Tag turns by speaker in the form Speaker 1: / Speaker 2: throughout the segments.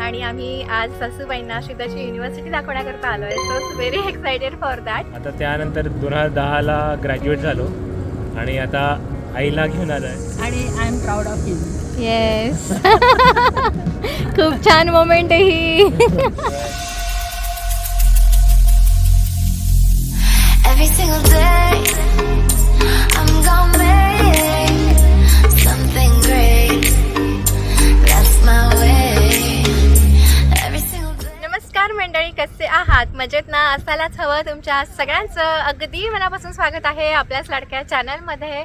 Speaker 1: आणि आम्ही आज सासूबाईंना शिदाची युनिव्हर्सिटी दाखवण्याकरता आलो आहे so very excited for that
Speaker 2: आता त्यानंतर दोन हजार दहाला ग्रॅज्युएट झालो आणि आता आईला घेऊन आलो आहे
Speaker 3: आणि I am proud of him
Speaker 1: yes खूप छान मोमेंट आहे ही.
Speaker 4: Every single day,
Speaker 1: मंडळी कसे आहात? मजेत ना? असायलाच हवं तुमच्या सगळ्यांचं. अगदी मनापासून स्वागत आहे आपल्याच लाडक्या चॅनलमध्ये.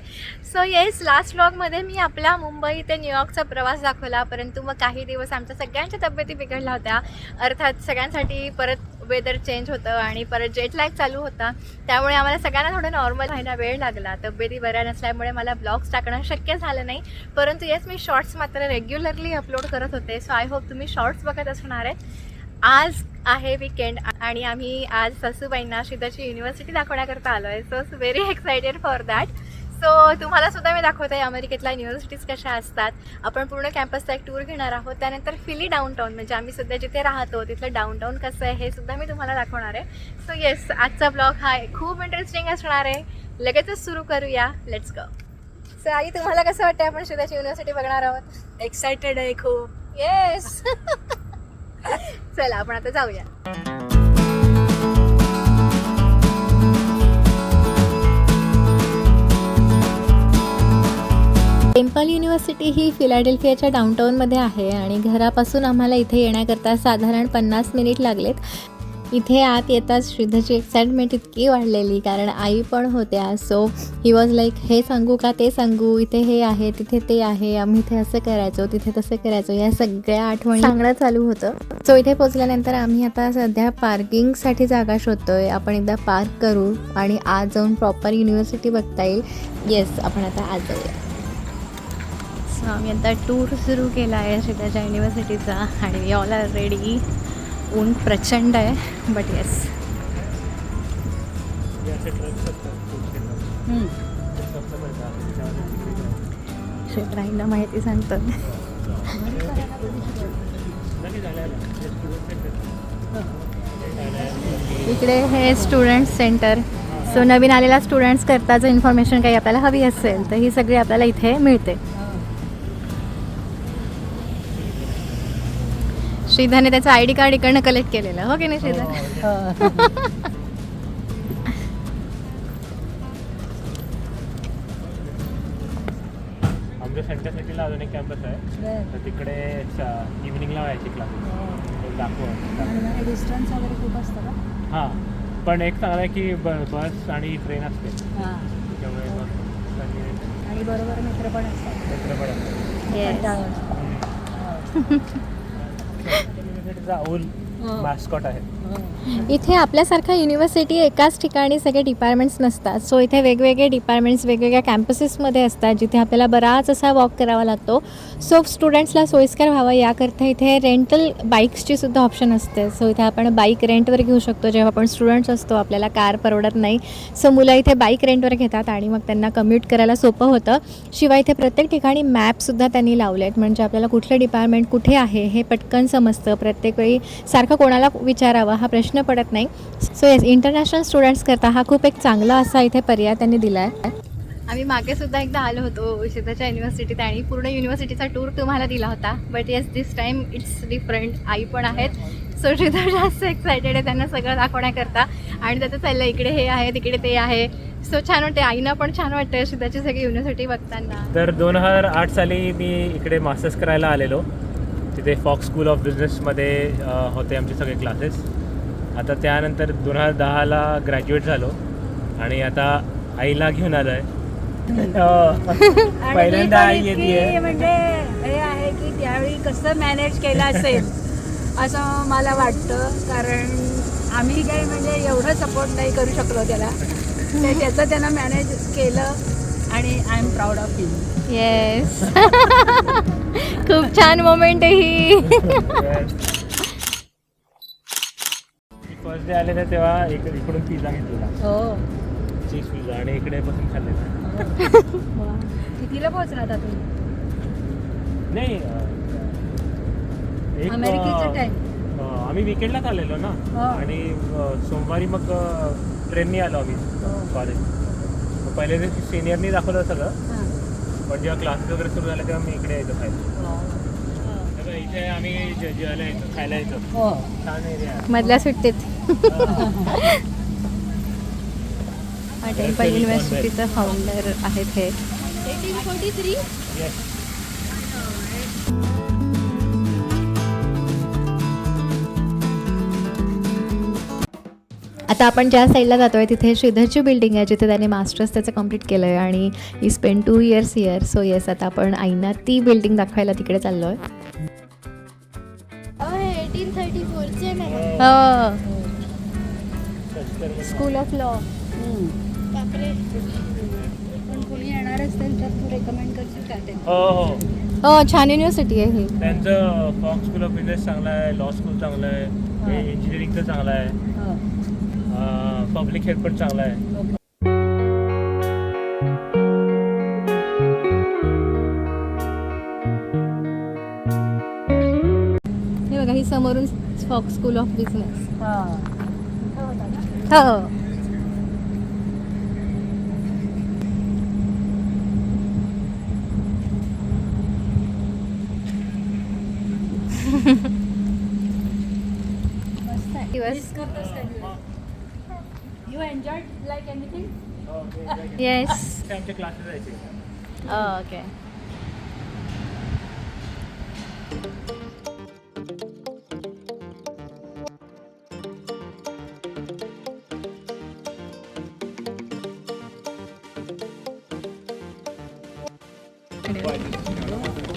Speaker 1: सो येस लास्ट व्लॉगमध्ये मी आपला मुंबई ते न्यूयॉर्कचा प्रवास दाखवला. परंतु मग काही दिवस आमच्या सगळ्यांच्या तब्येती बिघडल्या होत्या. अर्थात सगळ्यांसाठी परत वेदर चेंज होतं आणि परत जेट लॅग चालू होता. त्यामुळे आम्हाला सगळ्यांना थोडं नॉर्मल व्हायला वेळ लागला. तब्येती बऱ्या नसल्यामुळे मला ब्लॉग्स टाकणं शक्य झालं नाही. परंतु येस मी शॉर्ट्स मात्र रेग्युलरली अपलोड करत होते. सो आय होप तुम्ही शॉर्ट्स बघत असणार आहेत. आज आहे विकेंड आणि आम्ही आज सासूबाईंना शिदाची युनिव्हर्सिटी दाखवण्याकरता आलो आहे so very excited for that so तुम्हाला सुद्धा मी दाखवते अमेरिकेतल्या युनिव्हर्सिटीज कशा असतात. आपण पूर्ण कॅम्पसचा एक टूर घेणार आहोत. त्यानंतर फिली डाऊनटाऊन म्हणजे आम्ही सध्या जिथे राहतो तिथलं डाऊनटाऊन कसं आहे हे सुद्धा मी तुम्हाला दाखवणार आहे. सो येस आजचा ब्लॉग हा खूप इंटरेस्टिंग असणार आहे. लगेचच सुरू करूया. लेट्स गो सो आई तुम्हाला कसं वाटतं आपण शिदाची युनिव्हर्सिटी बघणार आहोत?
Speaker 3: एक्सायटेड आहे खूप.
Speaker 1: येस चला आपण आता जाऊया. टेम्पल युनिव्हर्सिटी ही फिलाडेल्फियाच्या डाऊनटाऊनमध्ये आहे आणि घरापासून आम्हाला इथे येण्याकरता साधारण पन्नास मिनिट लागलेत. इथे आत येताच श्रीधाची एक्साइटमेंट इतकी वाढलेली कारण आई पण होत्या. सो ही वॉज लाईक हे सांगू का? ते सांगू. इथे हे आहे तिथे ते आहे. आम्ही इथे असं करायचो तिथे तसं करायचो. या सगळ्या आठवणी सांगणं चालू होतं. सो इथे पोचल्यानंतर आम्ही आता सध्या पार्किंगसाठी जागा शोधतोय. आपण एकदा पार्क करू आणि आज जाऊन प्रॉपर युनिव्हर्सिटी बघता येईल. येस आपण आता आज जाऊया. सो आम्ही आता टूर सुरू केला आहे शिदाच्या युनिव्हर्सिटीचा आणि ऑल आर रेडी ऊन प्रचंड आहे बट येस शेतराईंना माहिती सांगतात. इकडे हे स्टुडंट सेंटर सो नवीन आलेला स्टुडंट्स करता जर इन्फॉर्मेशन काही आपल्याला हवी असेल तर ही सगळी आपल्याला इथे मिळते. श्रीधरने त्याचं आय डी कार्ड इकडनं कलेक्ट केलेलं. हो की नाही श्रीधर?
Speaker 2: आमच्या सेंटर सिटीला अजून एक कॅम्पस आहे. तर तिकडे इव्हिनिंगला व्हायची क्लासेस दाखव.
Speaker 3: डिस्टन्स वगैरे खूप असतं का?
Speaker 2: हां. पण एक चांगलं आहे की ब बस आणि ट्रेन असते.
Speaker 3: हां.
Speaker 2: मग convenient.
Speaker 3: आणि बरोबर मित्र पण असतात.
Speaker 2: मित्र पण असतात.
Speaker 1: येस
Speaker 2: ओल मॅस्कॉट आहे.
Speaker 1: इथे आपल्यासारख्या युनिव्हर्सिटी एकाच ठिकाणी सगळे डिपार्टमेंट्स नसतात. सो इथे वेगवेगळे डिपार्टमेंट्स वेगवेगळ्या कॅम्पसेसमध्ये असतात जिथे आपल्याला बराच असा वॉक करावा लागतो. सो स्टुडंट्सला सोयीस्कर व्हावा याकरता इथे रेंटल बाईक्सची सुद्धा ऑप्शन असते. सो इथे आपण बाईक रेंटवर घेऊ शकतो. जेव्हा आपण स्टुडंट्स असतो आपल्याला कार परवडत नाही. सो मुलं इथे बाईक रेंटवर घेतात आणि मग त्यांना कम्यूट करायला सोपं होतं. शिवाय इथे प्रत्येक ठिकाणी मॅपसुद्धा त्यांनी लावले आहेत म्हणजे आपल्याला कुठलं डिपार्टमेंट कुठे आहे हे पटकन समजतं. प्रत्येक वेळी सारखं कोणाला विचारावं हा प्रश्न पडत नाही. सो येस इंटरनॅशनल स्टुडंट्स करता हा खूप एक चांगला असा इथे पर्याय त्यांनी दिला आहे आम्ही मागे सुद्धा एकदा आलो होतो शिताच्या युनिव्हर्सिटीत आणि पूर्ण युनिव्हर्सिटीचा टूर तुम्हाला दिला होता. But yes this time it's different आई पण आहेत. सो श्रीधर जास्त एक्सायटेड आहे. त्यांना सगळं दाखवण्याकरता. आणि त्याचं चाललं इकडे हे आहे तिकडे ते आहे. सो छान वाटते आईना पण छान वाटतं शिताची सगळी युनिव्हर्सिटी बघताना.
Speaker 2: तर दोन हजार आठ साली मी इकडे मास्टर्स करायला आलेलो. तिथे फॉक्स स्कूल ऑफ बिझनेसमध्ये होते आमचे सगळे क्लासेस आता त्यानंतर दोन हजार दहाला ग्रॅज्युएट झालो आणि आता आईला घेऊन आलो आहे पहिल्यांदा आई येते
Speaker 3: म्हणजे हे आहे की त्यावेळी कसं मॅनेज केलं असेल असं मला वाटतं. कारण आम्ही काही म्हणजे एवढं सपोर्ट नाही करू शकलो त्याला. ते त्याचं त्यानं मॅनेज केलं आणि I am proud of him
Speaker 1: yes खूप छान मोमेंट आहे ही.
Speaker 2: फर्स्ट डे आले ना तेव्हा इक- इकडून पिझ्झा घेतलेला.
Speaker 3: हो.
Speaker 2: चीज पिझ्झा आणि इकडे बसून खाल्लेला.
Speaker 3: कितीला पोहोचला आता तुम्ही?
Speaker 2: नाही अ, एक,
Speaker 3: अमेरिकेचा
Speaker 2: अ, आम्ही विकेंडलाच आलेलो ना.
Speaker 3: हो.
Speaker 2: आणि अ, सोमवारी मग ट्रेननी आलो आम्ही कॉलेज मग पहिले दिवशी सिनियरनी दाखवलं सगळं. पण जेव्हा क्लासेस वगैरे सुरू झाले तेव्हा मी इकडे यायचो खायला. तर इथे आम्ही जे- जेवायला यायचो खायला यायचो.
Speaker 3: हो.
Speaker 2: छान एरिया आहे
Speaker 1: मधल्या सुट्टीत. हा टेम्पल युनिव्हर्सिटीचं फाउंडर आहेत हे. आता आपण ज्या साईडला जातो आहे तिथे श्रीधरची बिल्डिंग आहे जिथे त्याने मास्टर्स त्याचं कंप्लीट केलं आहे आणि he spend two years year so yes आता आपण आईना ती बिल्डिंग दाखवायला तिकडे चाललो आहे स्कूल ऑफ लॉ
Speaker 5: बापरे.
Speaker 3: पण कोणी येणार असेल तर तू रेकमेंड करशील का ते?
Speaker 2: हो हो.
Speaker 1: हो छान युनिव्हर्सिटी आहे ही.
Speaker 2: त्यांचं फॉक्स स्कूल ऑफ बिझनेस चांगलं आहे लॉ स्कूल चांगलं आहे इंजिनिअरिंगचं चांगलं आहे. पब्लिक हेल्थ पण चांगलं आहे.
Speaker 1: हे बघा ही समोरून फॉक्स स्कूल ऑफ बिझनेस हो.
Speaker 3: मस्त आहे
Speaker 1: दिवस
Speaker 3: you enjoy like anything
Speaker 1: yes
Speaker 2: ते जायचे
Speaker 1: ओके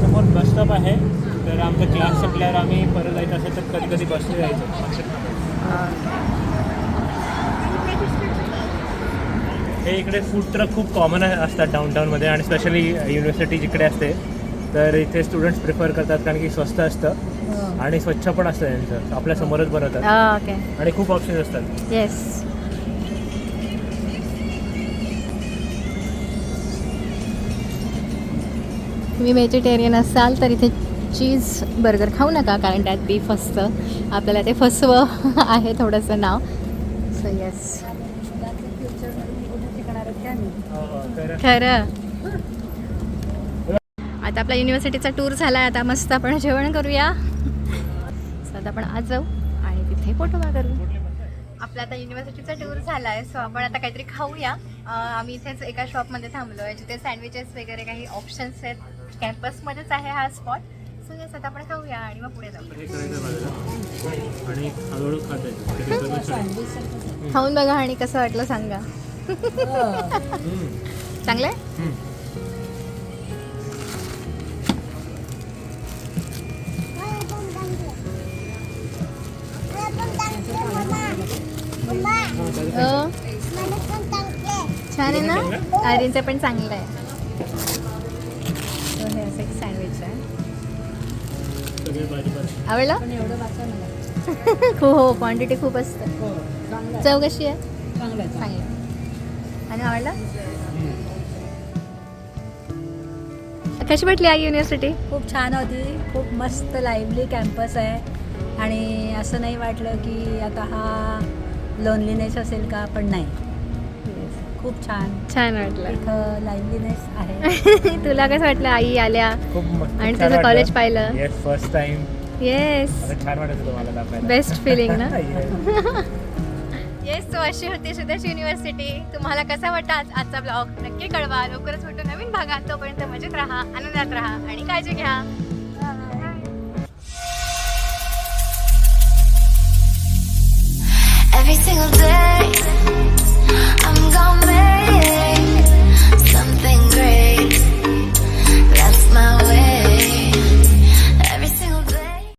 Speaker 2: समोर बस स्टॉप आहे. तर आमचा क्लास संपल्यावर आम्ही परत जायचं असेल तर कधी कधी बसने जायचं. हे इकडे फूड ट्रक खूप कॉमन असतात डाऊनटाऊनमध्ये आणि स्पेशली युनिव्हर्सिटी जिकडे असते तर इथे स्टुडंट्स प्रिफर करतात कारण की स्वस्त असतं आणि स्वच्छ पण असतं त्यांचं आपल्या समोरच बनवतात. आणि खूप ऑप्शन्स असतात.
Speaker 1: येस तुम्ही व्हेजिटेरियन असाल तर इथे चीज बर्गर खाऊ नका कारण त्यात बीफ असतं. आपल्याला ते फसवं आहे थोडंसं नाव. सो येस
Speaker 3: शिकणार आहेत का मी
Speaker 2: तर
Speaker 1: खरं. आता आपला युनिव्हर्सिटीचा टूर झाला आता मस्त आपण जेवण करूया. आता आपण आज जाऊ आणि तिथे फोटोबा करू. आपला आता युनिव्हर्सिटीचा टूर झाला आहे सो आपण आता काहीतरी खाऊया. आम्ही इथेच एका शॉपमध्ये थांबलो आहे जिथे सँडविचेस वगैरे काही ऑप्शन्स आहेत. कॅम्पसमध्येच आहे हा स्पॉट सो येस आता आपण खाऊया आणि मग पुढे जाऊ.
Speaker 2: हे
Speaker 1: खाऊन बघा आणि कसं वाटलं सांगा. चांगलं आहे? अं, छान आहे ना? आर्यनचं पण चांगलं आहे. हे असं एक सँडविच आहे. आवडलं? हो हो क्वांटिटी खूप असतं.
Speaker 3: हो.
Speaker 1: चव कशी आहे?
Speaker 3: चांगलं आहे, चांगलं आहे.
Speaker 1: चांगलं आणि आवडलं? कशी वाटली आई युनिव्हर्सिटी
Speaker 3: खूप छान होती. खूप मस्त लाईव्हली कॅम्पस आहे. आणि असं नाही वाटलं की आता हा लोनलीनेस असेल का पण नाही. खूप छान.
Speaker 1: छान वाटलं.
Speaker 3: इथं लाईव्हलीनेस आहे.
Speaker 1: तुला कसं वाटलं आई आल्या?
Speaker 2: खूप मस्त
Speaker 1: आणि तुझं कॉलेज पाहिलं?
Speaker 2: येस फर्स्ट टाइम
Speaker 1: येस
Speaker 2: आता छान वाटत होतं मला दाखवायला.
Speaker 1: बेस्ट फिलिंग ना. येस तो अशी होती सुदेश युनिव्हर्सिटी तुम्हाला कसा वाटता आजचा ब्लॉग नक्की कळवा. लवकरच भेटू नवीन भागात. तोपर्यंत मजेत राहा आनंदात राहा आणि काळजी घ्या.
Speaker 4: Every single day, I'm